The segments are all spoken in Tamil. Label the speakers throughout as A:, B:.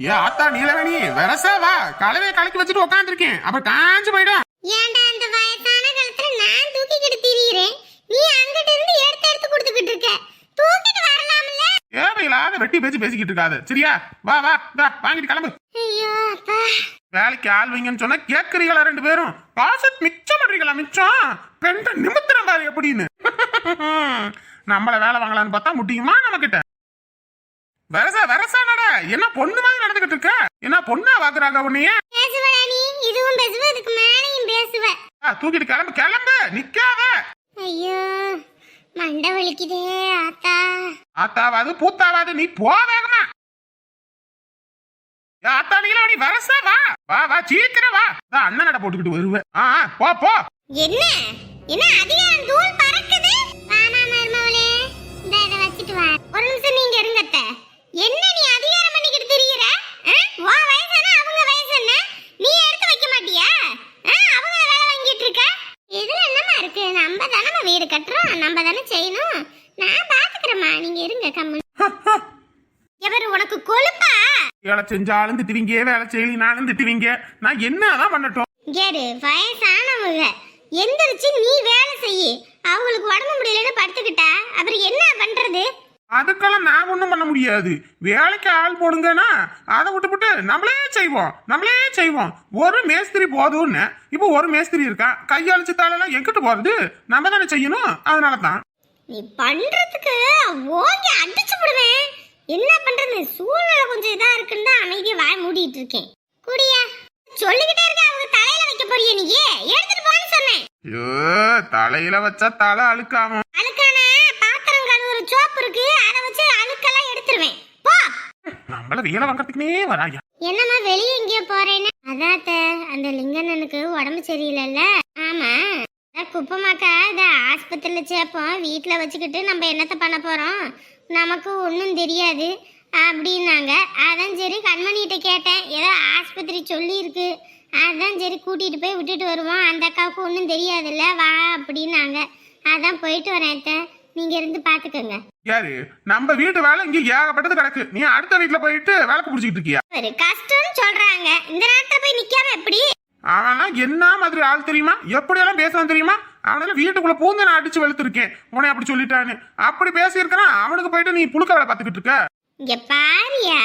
A: ஏ ஆத்தா நீலவேணி வரசா வா? கலவையை கலக்கி வச்சுட்டு உட்காந்துருக்கேன் அப்ப காஞ்சு போயிடும்
B: ஏன்டா அந்த வயசான காலத்துல நான் தூக்கிக்கிட்டு திரியிறேன்? நீ அங்கிட்ட இருந்து எடுத்து எடுத்து கொடுத்துக்கிட்டு இருக்க. தூக்கிட்டு வரலாம்ல.
A: தேவையில்லாத வெட்டி பேச்சு பேசிக்கிட்டு இருக்காது. சரியா? வா வா இந்தா, வாங்கிட்டு கிளம்பு.
B: ஐயோ அப்பா.
A: வேலைக்கு ஆள் வைங்கன்னு சொன்னா கேக்குறீங்களா ரெண்டு பேரும்? காசு மிச்சம் பண்றீங்களா மிச்சம்? பெண்ட நிமித்திரம் பாரு எப்படின்னு. நம்மள வேலை வாங்கலாம்னு பார்த்தா முடியுமா நம்ம கிட்ட வரசா வரசா நட. என்ன பொண்ணு மாதிரி நடந்துகிட்டு இருக்க? என்ன பொண்ணா பாக்குறாங்க உன்னைய?
B: பேசுவடா நீ. இதுவும் பேசுவ இதுக்கு மேலையும் பேசுவ.
A: ஆ, தூக்கிட்டு கிளம்பு கிளம்பு நிக்காத.
B: ஐயோ மண்டை வலிக்குதே ஆத்தா.
A: ஆத்தாவாது பூத்தாவாது நீ போ வேகமா. ஆத்தா நீலவணி வரசா வா. வா வா சீக்கிரம் வா. நான் அண்ணனடை போட்டுக்கிட்டு வருவேன் ஆ, போ போ.
B: என்ன? என்ன அதிகாரம் தூள் பறக்குது?
A: செஞ்சாலும் திட்டுவீங்க வேலை செய்யலினாலும் திட்டுவீங்க. நான் என்னதான் பண்ணட்டும்?
B: கேடு வயசானவங்க எந்திரிச்சு நீ வேலை செய்யி. அவங்களுக்கு உடம்பு முடியலன்னு படுத்துக்கிட்டா. அப்புறம் என்ன பண்றது?
A: அதுக்கெல்லாம் நான் ஒண்ணும் பண்ண முடியாது. வேலைக்கு ஆள் போடுங்கன்னா அதை விட்டுப்புட்டு நம்மளே செய்வோம் நம்மளே செய்வோம். ஒரு மேஸ்திரி போதும்னு. இப்போ ஒரு மேஸ்திரி இருக்கா? கையாளிச்சு தாளெல்லாம் எங்கிட்டு போறது? நம்ம தானே செய்யணும். அதனால தான்
B: நீ பண்றதுக்கு ஓங்கி அடிச்சு விடுவேன். என்ன பண்றது? சூழ்நிலை கொஞ்சம் இதா இருக்குன்னு தான் அமைதியா வாய் மூடிட்டு இருக்கேன். குடியா. சொல்லிக்கிட்டே இருக்க அவங்க தலையில வைக்க போறிய நீ. எடுத்துட்டு போன்னு சொன்னேன்.
A: ஐயோ தலையில வச்சா தலை அழுக்காம
B: அழுக்கான? பாத்திரம் கழுவுற சோப்பு இருக்கு. அதை வச்சு அழுக்கெல்லாம் எடுத்துருவேன். போ.
A: நம்மள வேலை வாங்கறதுக்குனே வராயா
B: என்னம்மா வெளியே எங்கேயோ போறேன்னு? அதாத்த அந்த லிங்கண்ணனுக்கு உடம்பு சரியில்லைல்ல. ஆமா. குப்பமாக்கா இத ஆஸ்பத்திரியில சேர்ப்போம். வீட்டில் வச்சுக்கிட்டு நம்ம என்னத்த பண்ண போறோம்? நமக்கு ஒன்றும் தெரியாது அப்படின்னாங்க. அதான் சரி கண்மணிகிட்ட கேட்டேன். ஏதோ ஆஸ்பத்திரி சொல்லியிருக்கு. அதான் சரி கூட்டிட்டு போய் விட்டுட்டு வருவோம். அந்த அக்காவுக்கு ஒன்றும் தெரியாதுல்ல வா அப்படின்னாங்க. அதான் போயிட்டு வரேன். நீங்க இருந்து பாத்துக்கோங்க.
A: யாரு? நம்ம வீட்டு வேலை இங்க ஏகப்பட்டது கிடக்கு. நீ அடுத்த வீட்டுல போயிட்டு வேலை புடிச்சிட்டு இருக்கியா?
B: ஒரு கஷ்டம்னு சொல்றாங்க. இந்த நேரத்துல போய் நிக்காம எப்படி?
A: அவன்லாம் என்ன மாதிரி ஆள் தெரியுமா? எப்படியெல்லாம் பேசுவான் தெரியுமா? அவனால வீட்டுக்குள்ள பூந்து நான் அடிச்சு வெளுத்திருக்கேன். உன்னை அப்படி சொல்லிட்டான்னு. அப்படி பேசியிருக்கிறான் அவனுக்கு போயிட்டு நீ புழுக்க வேலை பார்த்துக்கிட்டு இருக்க.
B: இங்க பாரியா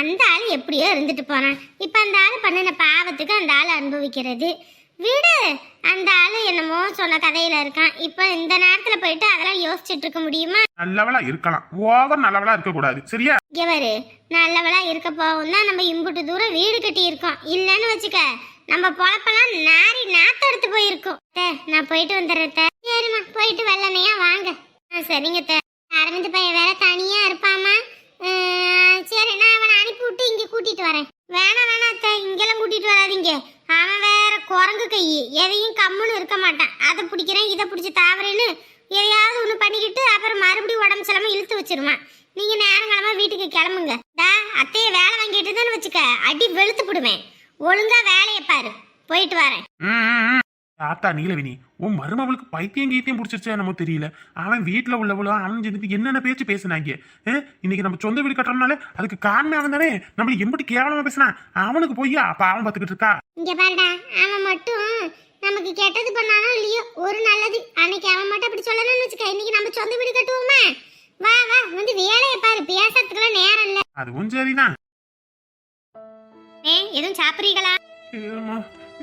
B: அந்த ஆள் எப்படியோ இருந்துட்டு போறான். இப்ப அந்த ஆள் பண்ணின பாவத்துக்கு அந்த ஆள் அனுபவிக்கிறது. விடு அந்த ஆளு என்னமோ சொன்ன கதையில இருக்கான். இப்ப இந்த நேரத்துல போயிட்டு அதெல்லாம் யோசிச்சுட்டு இருக்க முடியுமா?
A: நல்லவளா இருக்கலாம். ஓவர் நல்லவளா இருக்க கூடாது சரியா
B: இவரு நல்லவளா இருக்க போகும் தான் நம்ம இம்புட்டு தூரம் வீடு கட்டி இருக்கோம் இல்லைன்னு வச்சுக்க நம்ம பொழப்பெல்லாம் நாரி நாத்த எடுத்து போயிருக்கோம். நான் போயிட்டு வந்துடுறேன் அத்தை. சரிம்மா போயிட்டு வெள்ளனையா வாங்க. ஆ சரிங்க அத்தை. அரவிந்த் பையன் வேற தனியா இருப்பாமா? சரி நான் அவனை அனுப்பி விட்டு இங்கே கூட்டிட்டு வரேன். வேணாம் வேணாம் அத்தை. இங்கெல்லாம் கூட்டிட்டு வராதீங்க. அவன் வேற குரங்கு கை. எதையும் கம்முன்னு இருக்க மாட்டான். அதை பிடிக்கிறேன் இதை பிடிச்சி தாவறேன்னு எதையாவது ஒன்று பண்ணிக்கிட்டு அப்புறம் மறுபடியும் உடம்பு சிலமா இழுத்து வச்சிருவான் நீங்க நேரங்காலமா வீட்டுக்கு கிளம்புங்க டா அத்தைய வேலை வாங்கிட்டு இருந்தேன்னு வச்சுக்க அடி வெளுத்து போடுவேன் ஒழுங்கா வேலையை பாரு போயிட்டு வரேன்
A: ம், ம், ம். தாத்தா நீலவினி உன் மருமவளுக்கு பைத்தியம் கீத்தியம் பிடிச்சிருச்சா என்னமோ தெரியல. அவன் வீட்டுல உள்ளவளும் அவன் சேர்ந்துட்டு என்னென்ன பேச்சு பேசுனாங்க? இன்னைக்கு நம்ம சொந்த வீடு கட்டுறோம்னாலே அதுக்கு காரணம் அவன் தானே? நம்மள எம்பிட்டு கேவலமா பேசினான் அவனுக்கு போய் பாவம் பார்த்துக்கிட்டு இருக்கா?
B: இங்க பாருடா அவன் மட்டும் நமக்கு கெட்டது பண்ணானோ இல்லையோ ஒரு நல்லது. அன்னைக்கு அவன் மட்டும் அப்படி சொல்லணும்னு வச்சுக்க இன்னைக்கு நம்ம சொந்த வீடு கட்டுவோமா? வா வா வந்து வேலையை பாரு பேசுறதுக்குலாம் நேரம் இல்ல.
A: அதுவும் சரிதான்.
B: ஏ எதுவும் சாப்பிடுறீங்களா?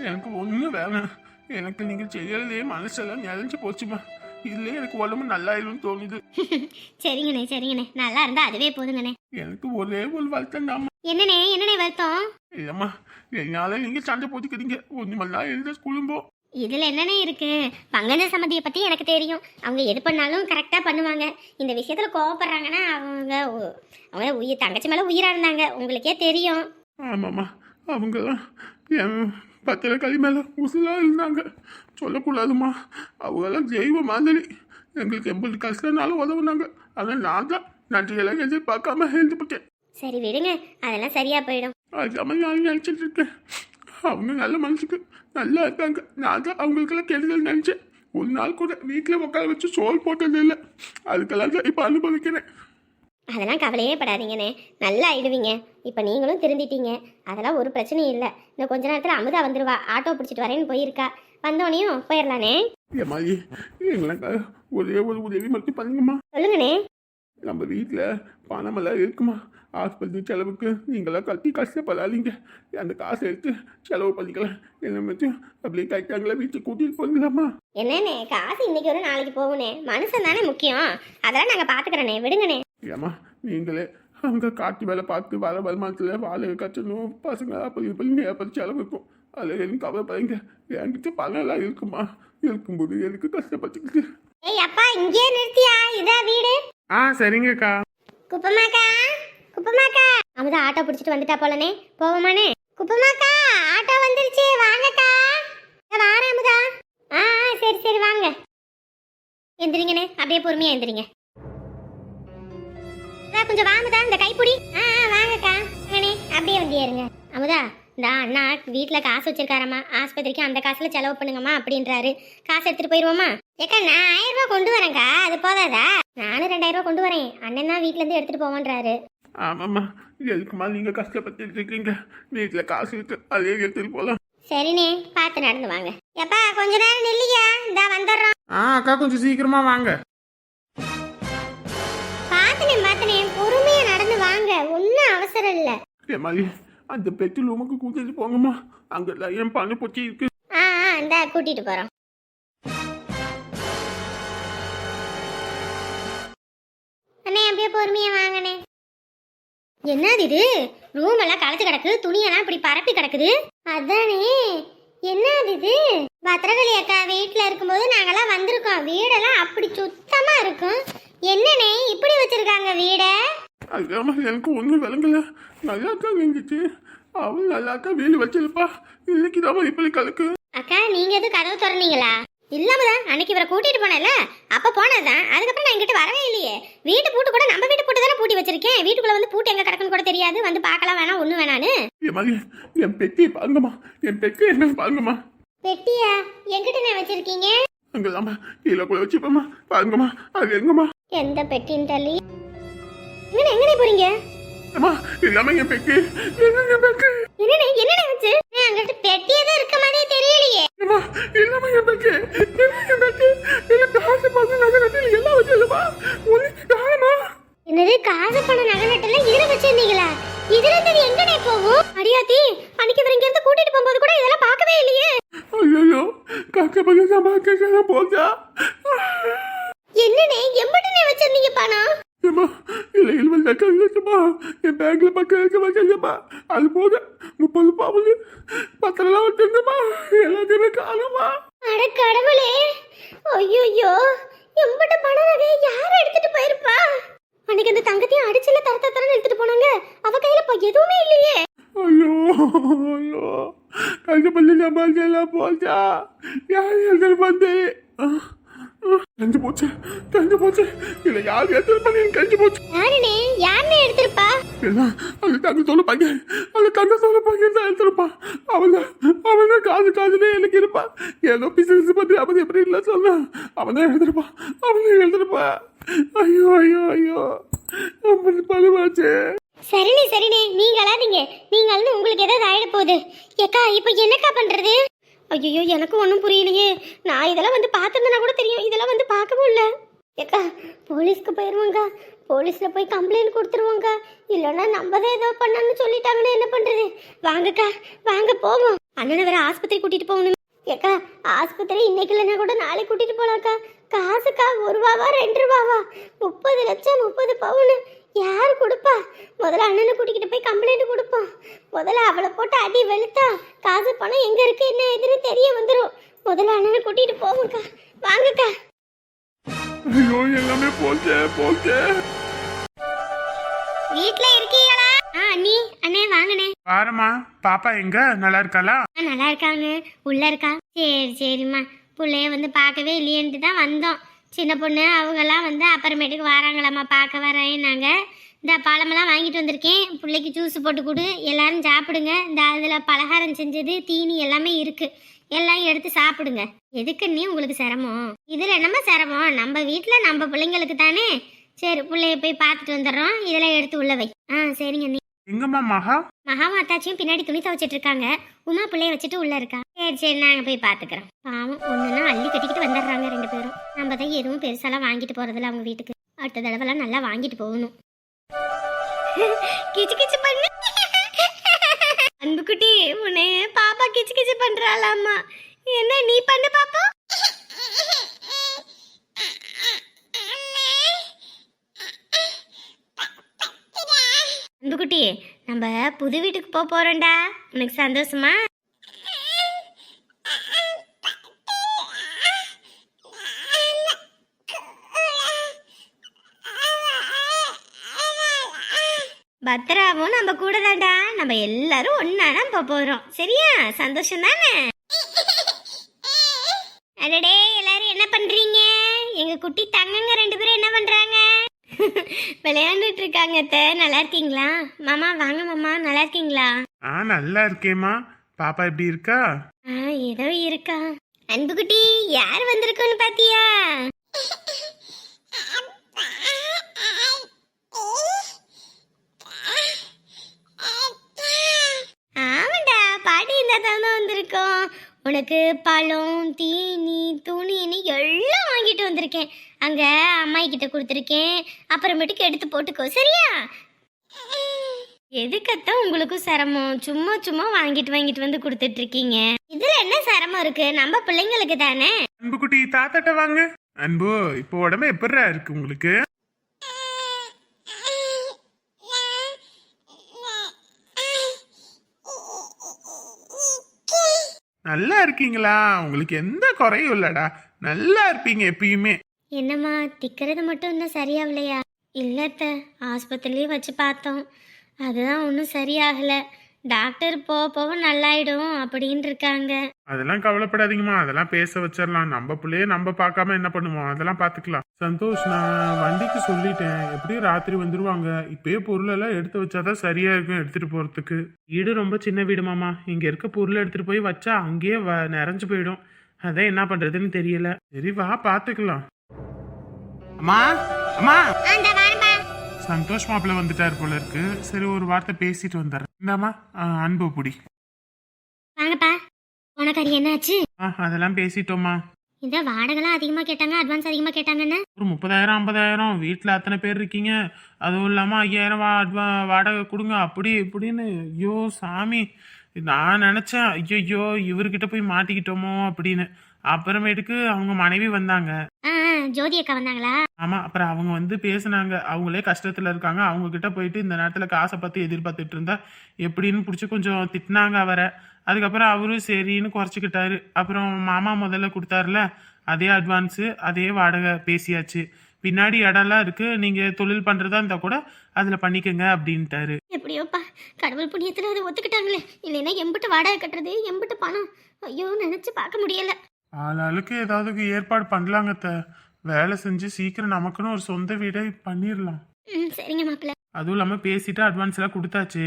A: எனக்கு ஒண்ணு வேணாம். எனக்கு நீங்க செய்யறதே மனசெல்லாம் நினைச்சு போச்சுமா. இதுல எனக்கு உடம்பு நல்லாயிரும்னு தோணுது.
B: சரிங்கண்ணே சரிங்கண்ணே. நல்லா இருந்தா அதுவே போதுங்கண்ணே.
A: எனக்கு ஒரே ஒரு வருத்தம் தான்
B: என்னண்ணே என்னண்ணே வருத்தம்?
A: ஏம்மா என்னால நீங்க சண்டை போட்டுக்கிறீங்க ஒண்ணுமெல்லாம் எழுத போ
B: இதுல என்னண்ணே இருக்கு? பங்கஜ சம்மதியை பத்தி எனக்கு தெரியும். அவங்க எது பண்ணாலும் கரெக்டா பண்ணுவாங்க. இந்த விஷயத்துல கோவப்படுறாங்கன்னா அவங்க அவங்க உயிர் தங்கச்சி மேல உயிரா இருந்தாங்க. உங்களுக்கே தெரியும்.
A: ஆமாம்மா அவங்கெல்லாம் என் பத்திர கறி மேலே உசுலாக இருந்தாங்க. சொல்லக்கூடாதும்மா அவங்கெல்லாம் தெய்வ மாதிரி. எங்களுக்கு எண்பது கஷ்டனாலும் உதவுனாங்க. ஆனால் நான் தான் நன்றியெல்லாம் எதிர்பார்க்காம எழுந்துப்பட்டேன்
B: சரி விடுங்க. அதெல்லாம் சரியா போயிடும்.
A: அதுக்காம நான் நினச்சிட்டு இருக்கேன். அவங்க நல்ல மனசுக்கு நல்லா இருக்காங்க. நான் தான் அவங்களுக்கெல்லாம் கெடுதல் நினச்சேன். ஒரு நாள் கூட வீட்டில் உட்கார வச்சு சோல் போட்டது இல்லை அதுக்கெல்லாம் தான் இப்போ அனுபவிக்கிறேன்.
B: அதெல்லாம் கவலையே படாதீங்கண்ணே. நல்லா ஆயிடுவீங்க இப்போ நீங்களும் திருந்திட்டீங்க. அதெல்லாம் ஒரு பிரச்சனையும் இல்லை. இன்னும் கொஞ்ச நேரத்தில் அமுதா வந்துருவா. ஆட்டோ பிடிச்சிட்டு வரேன்னு போயிருக்கா. வந்தோடனையும் போயிடலானே
A: ஒரே ஒரு உதவி மட்டும் பண்ணுங்கம்மா.
B: சொல்லுங்கண்ணே.
A: நம்ம வீட்டில் பணமெல்லாம் இருக்குமா? ஆஸ்பத்திரி செலவுக்கு நீங்களாம் கட்டி கஷ்டப்படாதீங்க. அந்த காசை எடுத்து செலவு பண்ணிக்கலாம். என்ன மட்டும் அப்படியே கைட்டாங்களா வீட்டுக்கு கூட்டிகிட்டு போங்களாம்மா.
B: என்னண்ணே காசு இன்னைக்கு ஒரு நாளைக்கு போகுண்ணே மனுஷன் தானே முக்கியம். அதெல்லாம் நாங்கள் பார்த்துக்கிறோண்ணே விடுங்கண்ணே.
A: ஏம்மா நீங்களே அங்கே காட்டு வேலை பார்த்து வர வருமானத்தில் வாழை கட்டணும். பசங்க அப்படி இப்படி அப்புறம் செலவு இருக்கும் அதில் எனக்கு கவலைப்படுங்க என்கிட்ட பணம் எல்லாம் இருக்குமா இருக்கும்போது எனக்கு கஷ்டப்பட்டுக்கிட்டு.
B: ஏய் அப்பா இங்கே நிறுத்தியா? இதா வீடு?
A: ஆ சரிங்கக்கா.
B: குப்பமாக்கா குப்பமாக்கா. அமுதா ஆட்டோ பிடிச்சிட்டு வந்துட்டா போலனே. போவோமானே? குப்பமாக்கா ஆட்டோ வந்துருச்சு. வாங்கக்கா. வாரேன் அமுதா. ஆ சரி சரி வாங்க. எந்திரிங்கண்ணே. அப்படியே பொறுமையா எந்திரிங்க. இதா, கொஞ்சம் வாமுதா இந்த கைப்பிடி. ஆ ஆ, வாங்கக்கா. வாங்கண்ணே அப்படியே வந்து ஏறுங்க. அமுதா இந்த அண்ணா வீட்டில் காசு வச்சிருக்காரம்மா. ஆஸ்பத்திரிக்கு அந்த காசுல செலவு பண்ணுங்கம்மா அப்படின்றாரு. காசு எடுத்துட்டு போயிருவோமா ஏக்கா நான் ஆயிரம் ரூபாய் கொண்டு வரேன்க்கா. அது போதாதா? நானும் ரெண்டாயிரம் ரூபாய் கொண்டு வரேன். அண்ணன் தான் வீட்ல இருந்து எடுத்துட்டு போவான்றாரு.
A: ஆமாம்மா. எதுக்குமா நீங்கள் கஷ்டப்பட்டுட்டு இருக்கீங்க வீட்டில் காசு இருக்கு அதே எடுத்துட்டு போகலாம்
B: சரிண்ணே பார்த்து நடந்து வாங்க. எப்பா கொஞ்ச நேரம் நில்லையா இந்தா வந்துடுறோம்.
A: ஆ அக்கா கொஞ்சம் சீக்கிரமா வாங்க.
B: இல்லை
A: ஏமாலி அந்த பெட்ரோல் ரூமுக்கு கூட்டிட்டு போங்கம்மா அங்கெல்லாம் என் பண்ணு பொச்சி இருக்கு.
B: ஆ ஆ இந்தா கூட்டிட்டு போறோம். அண்ணே அப்படியே பொறுமையா வாங்கண்ணே. என்னது இது? ரூம் எல்லாம் களைச்சு கிடக்கு துணியெல்லாம் இப்படி பரப்பி கிடக்குது. அதானே என்னது இது? பத்திரகாளி அக்கா வீட்டில் இருக்கும்போது நாங்கெல்லாம் வந்திருக்கோம். வீடெல்லாம் அப்படி சுத்தமா இருக்கும். என்னண்ணே இப்படி வச்சிருக்காங்க வீடை?
A: அதுக்காம எனக்கு ஒன்றும் விளங்கல. நல்லா தான் இருந்துச்சு அவள் நல்லா தான் வீடு வச்சிருப்பா. இன்னைக்கு தான் இப்படி கலக்கு.
B: அக்கா நீங்க எதுவும் கதவு திறந்தீங்களா? இல்லாமதான் அன்னைக்கு இவரை கூட்டிட்டு போனேன்ல. அப்ப போனதுதான் அதுக்கப்புறம் நான் இங்கிட்ட வரவே இல்லையே. வீட்டு பூட்டு கூட நம்ம வீட்டு பூட்டு தானே பூட்டி வச்சிருக்கேன். வீட்டுக்குள்ள வந்து பூட்டு எங்க கிடக்குன்னு கூட தெரியாது. வந்து பார்க்கலாம் வேணாம் ஒண்ணு வேணான்னு.
A: என் பெட்டி பாருங்கம்மா. என் பெட்டி என்ன பாருங்கம்மா.
B: பெட்டியா? எங்கிட்ட வச்சிருக்கீங்க?
A: அங்கெல்லாமா கீழே கூட வச்சுப்போம்மா. பாருங்கம்மா அது எங்கம்மா?
B: எந்த பெட்டின்னு தள்ளி எங்கண்ணே எங்கண்ணே போறீங்க?
A: அம்மா இல்லாம என் பெட்டி எங்க என் பெட்டி.
B: என்னண்ணே என்னண்ணே வச்சு அங்கிட்ட பெட்டியே தான் இருக்க மாதிரியே தெரியலையே.
A: அம்மா இல்லாம என் பெட்டி எங்க என் பெட்டி. இல்ல காசு பார்த்து நகை நட்டு எல்லாம் வச்சிருப்பா உனக்கு காரணமா
B: என்னது காசு பணம் நகை நட்டெல்லாம் இதுல வச்சிருந்தீங்களா? இதுல இருந்து எங்கண்ணே போகும்? அடியாத்தி அன்னைக்கு இவர் இங்க இருந்து கூட்டிட்டு போகும்போது கூட இதெல்லாம் பார்க்கவே இல்லையே.
A: ஐயோ காக்க பையன் சமாளிக்க போச்சா?
B: என்னண்ணே எம்பட்டனே வச்சிருந்தீங்க பணம்?
A: ஏம்மா இருபது லட்சம் இல்லைச்சுமா என் பேங்க்ல லட்சம் வச்சிருந்தேம்மா அது போக முப்பது பவுன் பத்திரம்லாம் வச்சிருந்தேம்மா. எல்லாத்தையுமே காணுமா
B: அட கடவுளே ஐயோ எம்பட்ட பணம் நகையை யார் எடுத்துட்டு போயிருப்பா? அன்னைக்கு அந்த தங்கத்தையும் அடிச்சுல தர தரன்னு எடுத்துட்டு போனாங்க. அவ கையில இப்ப எதுவுமே இல்லையே.
A: ஐயோ ஐயோ கஷ்டப்பட்டு சமாளிச்சு எல்லாம் போச்சா? யார் எடுத்துட்டு வந்து கஞ்சி போச்சு கஞ்சி போச்சு. இல்லை யார் எடுத்துட்டு பண்ணி கஞ்சி போச்சு?
B: யாருனே யாருனே எடுத்திருப்பா?
A: அந்த தங்க சொல்ல பையன். அந்த தங்க சொல்ல பையன் தான் எடுத்திருப்பான் அவன் அவன் தான் காசு காசுனே எனக்கு இருப்பான் ஏதோ பிசினஸ் பத்தி அவன் எப்படி இல்லை சொன்னா. அவன் தான் எடுத்திருப்பான் அவன் தான் ஐயோ ஐயோ ஐயோ. அப்படி பழுவாச்சு
B: சரிண்ணே சரிண்ணே. நீங்க அழாதீங்க. நீங்க அழுது உங்களுக்கு ஏதாவது ஆயிட போகுது ஏக்கா இப்போ என்னக்கா பண்றது? ஐயோ எனக்கு ஒன்றும் புரியலையே. நான் இதெல்லாம் வந்து பார்த்துருந்தேனா கூட தெரியும். இதெல்லாம் வந்து பார்க்கவும் இல்லை. ஏக்கா போலீஸ்க்கு போயிடுவாங்க போலீஸில் போய் கம்ப்ளைண்ட் கொடுத்துருவோங்க. இல்லைன்னா நம்ம தான் ஏதோ பண்ணணும்னு சொல்லிட்டாங்கன்னா என்ன பண்ணுறது வாங்கக்கா வாங்க போவோம். அண்ணனை வேற ஆஸ்பத்திரி கூட்டிகிட்டு போகணும். ஏக்கா ஆஸ்பத்திரி இன்னைக்கு இல்லைன்னா கூட நாளைக்கு கூட்டிகிட்டு போகலாம்க்கா காசுக்கா ஒரு ரூபாவா ரெண்டு ரூபாவா? முப்பது லட்சம் முப்பது பவுனு. யார் கொடுப்பா? முதல்ல அண்ணனை கூட்டிக்கிட்டு போய் கம்ப்ளைண்ட் கொடுப்போம். முதல்ல அவளை போட்டு அடி வெளுத்தா காசு பணம் எங்க இருக்கு என்ன ஏதுன்னு தெரிய வந்துடும் முதல்ல அண்ணனை கூட்டிட்டு போவோம்க்கா வாங்கக்கா.
A: ஐயோ எல்லாமே போச்சே போச்சே.
B: வீட்ல இருக்கீங்களா ஆ அண்ணி அண்ணே வாங்கண்ணே.
A: பாருமா பாப்பா எங்க? நல்லா இருக்காளா?
B: ஆ நல்லா இருக்காங்க. உள்ள இருக்கா? சரி சரிம்மா. பிள்ளைய வந்து பார்க்கவே இல்லையன்ட்டு தான் வந்தோம். சின்ன பொண்ணு அவங்கெல்லாம் வந்து அப்புறமேட்டுக்கு வராங்களாம்மா பார்க்க வரேன் நாங்கள் இந்த பழமெல்லாம் வாங்கிட்டு வந்திருக்கேன். பிள்ளைக்கு ஜூஸ் போட்டு கொடு. எல்லாரும் சாப்பிடுங்க. இந்த அதில் பலகாரம் செஞ்சது தீனி எல்லாமே இருக்கு. எல்லாம் எடுத்து சாப்பிடுங்க. எதுக்கு நீ உங்களுக்கு சிரமம். இதில் என்னம்மா சிரமம்? நம்ம வீட்டில் நம்ம பிள்ளைங்களுக்கு தானே. சரி பிள்ளைய போய் பார்த்துட்டு வந்துடுறோம். இதெல்லாம் எடுத்து உள்ள வை. ஆ சரிங்க நீ
A: எங்கம்மா மகா?
B: மகாமாத்தாச்சியும் பின்னாடி துணி துவைச்சிட்டு இருக்காங்க. உமா பிள்ளைய வச்சுட்டு உள்ள இருக்கா. சரி சரி நாங்க போய் பாத்துக்கிறோம் பாவம் ஒண்ணுன்னா அள்ளி கட்டிக்கிட்டு வந்துடுறாங்க ரெண்டு பேரும். நம்ம தான் எதுவும் பெருசாலாம் வாங்கிட்டு போறதில்ல அவங்க வீட்டுக்கு. அடுத்த தடவைலாம் நல்லா வாங்கிட்டு போகணும். கிச்சு கிச்சு பண்ணு. அன்புக்குட்டி உன்னை பாப்பா கிச்சு கிச்சு பண்றாளாமா என்ன நீ பண்ணு பாப்பா. அன்புக்குட்டி நம்ம புது வீட்டுக்கு போக போறோம்டா. உனக்கு சந்தோஷமா? பத்ராவும் நம்ம கூட தான்டா நம்ம எல்லாரும் ஒன்னா தான் போக போறோம். சரியா? சந்தோஷம் தானே? அடடே எல்லாரும் என்ன பண்றீங்க? எங்க குட்டி தங்கங்க ரெண்டு பேரும் என்ன பண்றாங்க? விளையாண்டுட்டு இருக்காங்க அத்தை. நல்லா இருக்கீங்களா? மாமா வாங்க மாமா. நல்லா இருக்கீங்களா?
A: ஆ நல்லா இருக்கேம்மா. பாப்பா எப்படி இருக்கா?
B: ஆ ஏதோ இருக்கா. அன்புக்குட்டி யார் வந்திருக்கோன்னு பாத்தியா? ஆமாண்டா இந்த வந்திருக்கோம்? உனக்கு பழம் தீனி துணின்னு எல்லாம் வாங்கிட்டு வந்திருக்கேன். அங்கே அம்மா கிட்ட கொடுத்துருக்கேன். அப்புறமேட்டுக்கு எடுத்து போட்டுக்கோ சரியா? எதுக்கத்தான் உங்களுக்கும் சிரமம்? சும்மா சும்மா வாங்கிட்டு வாங்கிட்டு வந்து கொடுத்துட்டு இருக்கீங்க இதுல என்ன சிரமம் இருக்கு? நம்ம பிள்ளைங்களுக்கு தானே?
A: அன்புக்குட்டி தாத்தாட்ட வாங்க. அன்பு இப்போ உடம்பு எப்படிரா இருக்கு உங்களுக்கு? நல்லா இருக்கீங்களா? உங்களுக்கு எந்த குறையும் இல்லடா. நல்லா இருப்பீங்க எப்பயுமே.
B: என்னம்மா திக்கிறது மட்டும் இன்னும் சரியாகலையா? இல்லத்த ஆஸ்பத்திரிலேயே வச்சு பார்த்தோம். அதுதான் ஒன்றும் சரியாகலை. டாக்டர் போக போக நல்லாயிடும் அப்படின்னு இருக்காங்க.
A: அதெல்லாம் கவலைப்படாதீங்கம்மா. அதெல்லாம் பேச வச்சிடலாம் நம்ம பிள்ளைய நம்ம பார்க்காம என்ன பண்ணுவோம்? அதெல்லாம் பார்த்துக்கலாம். சந்தோஷ் நான் வண்டிக்கு சொல்லிட்டேன். எப்படியும் ராத்திரி வந்துருவாங்க. இப்பயே பொருள் எல்லாம் எடுத்து வச்சாதான் சரியா இருக்கும் எடுத்துட்டு போறதுக்கு. வீடு ரொம்ப சின்ன வீடு மாமா இங்க இருக்க பொருள் எடுத்துட்டு போய் வச்சா அங்கேயே வ- நிறைஞ்சு போயிடும். அதான் என்ன பண்றதுன்னு தெரியல. சரி வா பார்த்துக்கலாம். அம்மா அம்மா. சந்தோஷ் மாப்பிள்ள வந்துட்டார் போல இருக்கு. சரி ஒரு வார்த்தை பேசிட்டு வந்துடுறேன். இந்தாம்மா ஆ, அன்பு புடி.
B: வாங்கப்பா. உனக்கு என்னாச்சு?
A: ஆ அதெல்லாம் பேசிட்டோம்மா.
B: இந்த வாடகைலாம் அதிகமாக கேட்டாங்க அட்வான்ஸ் அதிகமாக கேட்டாங்கன்னு?
A: ஒரு முப்பதாயிரம் ஐம்பதாயிரம் வீட்டில் அத்தனை பேர் இருக்கீங்க. அதுவும் இல்லாமல் ஐயாயிரம் வா அட்வா வாடகை கொடுங்க அப்படி இப்படின்னு. ஐயோ சாமி. நான் நினச்சேன் ஐயோ இவர்கிட்ட போய் மாட்டிக்கிட்டோமோ அப்படின்னு. அப்புறமேட்டுக்கு அவங்க மனைவி வந்தாங்க.
B: ஜோதி அக்கா வந்தாங்களா?
A: ஆமாம் அப்புறம் அவங்க வந்து பேசுனாங்க. அவங்களே கஷ்டத்தில் இருக்காங்க. அவங்க கிட்ட போயிட்டு இந்த நேரத்தில் காசை பார்த்து எதிர்பார்த்துட்டு இருந்தா எப்படின்னு பிடிச்சி கொஞ்சம் திட்டினாங்க அவரை. அதுக்கப்புறம் அவரும் சரின்னு குறைச்சிக்கிட்டாரு. அப்புறம் மாமா முதல்ல கொடுத்தாருல அதே அட்வான்ஸு அதே வாடகை பேசியாச்சு. பின்னாடி இடம்லாம் இருக்கு. நீங்க தொழில் பண்றதா இருந்தா கூட அதுல பண்ணிக்கங்க அப்படின்ட்டாரு.
B: எப்படியோப்பா கடவுள் புண்ணியத்தில் அதை ஒத்துக்கிட்டாங்களே. இல்லைன்னா எம்பிட்டு வாடகை கட்டுறது எம்பிட்டு பணம். ஐயோ நினச்சி பார்க்க முடியல.
A: ஆளாளுக்கு ஏதாவது ஏற்பாடு பண்ணலாங்க. வேலை செஞ்சு சீக்கிரம் நமக்குன்னு ஒரு சொந்த வீடை பண்ணிடலாம்
B: ம் சரிங்க மாப்பிள்ள.
A: அதுவும் இல்லாமல் பேசிட்டு அட்வான்ஸ் எல்லாம் கொடுத்தாச்சு.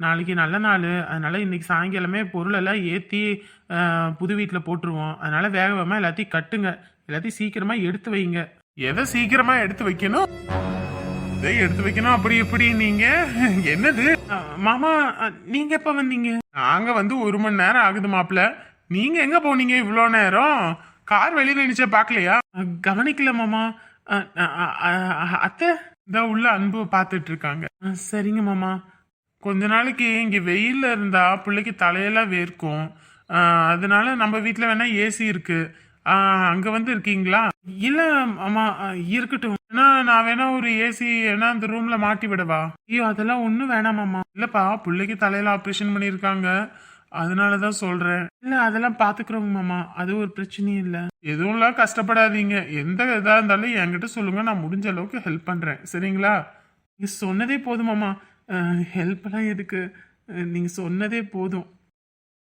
A: நாளைக்கு நல்ல நாள். அதனால இன்னைக்கு சாயங்காலமே பொருள் எல்லாம் ஏற்றி புது வீட்டில் போட்டுருவோம். அதனால வேக வேகமாக எல்லாத்தையும் கட்டுங்க. எல்லாத்தையும் சீக்கிரமாக எடுத்து வைங்க. எதை சீக்கிரமாக எடுத்து வைக்கணும்? இதை எடுத்து வைக்கணும்? அப்படி இப்படி நீங்க. என்னது? மாமா அஹ், நீங்க எப்ப வந்தீங்க? நாங்க வந்து ஒரு மணி நேரம் ஆகுது மாப்பிள்ள. நீங்க எங்க போனீங்க இவ்வளோ நேரம்? கார் வெளியில நினைச்சா பார்க்கலையா? கவனிக்கல மாமா. அத்தை இதான் உள்ள அன்பு பார்த்துட்டு இருக்காங்க. சரிங்க மாமா. கொஞ்ச நாளைக்கு இங்க வெயில்ல இருந்தா பிள்ளைக்கு தலையெல்லாம் வேர்க்கும். அதனால நம்ம வீட்டில் வேணா ஏசி இருக்கு. அங்கே அங்க வந்து இருக்கீங்களா? இல்ல ஆமா இருக்கட்டும். ஏன்னா நான் வேணா ஒரு ஏசி வேணா அந்த ரூம்ல மாட்டி விடவா? ஐயோ அதெல்லாம் ஒண்ணும் வேணாமாமா இல்லப்பா பிள்ளைக்கு தலையில ஆப்ரேஷன் பண்ணியிருக்காங்க. அதனால தான் சொல்றேன். இல்ல அதெல்லாம் பாத்துக்கிறோங்க மாமா. அது ஒரு பிரச்சனையும் இல்ல. எதுவும்லாம் கஷ்டப்படாதீங்க. எந்த இதாக இருந்தாலும் என்கிட்ட சொல்லுங்க. நான் முடிஞ்ச அளவுக்கு ஹெல்ப் பண்றேன். சரிங்களா? நீ சொன்னதே போதும் மாமா. ஹெல்ப்லாம் எதுக்கு? நீங்க சொன்னதே போதும்.